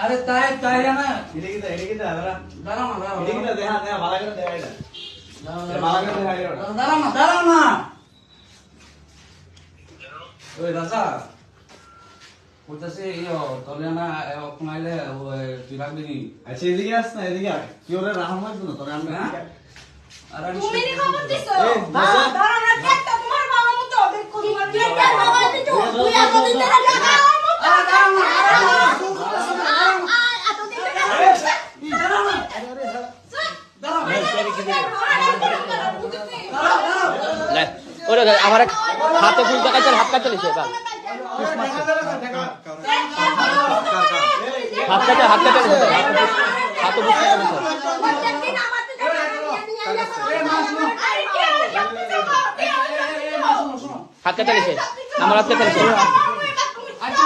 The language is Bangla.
আরে তাই তাই না দাঁড়াও না দাঁড়াও না। ওই রাজা বলতেছে ইয়ো তলে না কমাইলে তুই রাখবি নি আচ্ছা এদিকে আস না এদিকে আয় কি ওরে রাহাম লাগবে না তোরে আমি হ্যাঁ? তুমি নি খবর দিছো এই, বাবা না দেখতো তোমার বাবা মতো দেখো তোমার বাবা দিতো তুই এতদিন ধরে লাগা আরে দাঁড়াও না দাঁড়াও না এতদিন ধরে দাঁড়াও না লে, ওরে আমার হাতে ফুল দেখাচ্ছে হাত কাটতে এবার হাত কাটে হাত কাটে হাতে বুঝতে পারবে স্যার হাত কাটে লিখে আমার হাত কাটে আচ্ছা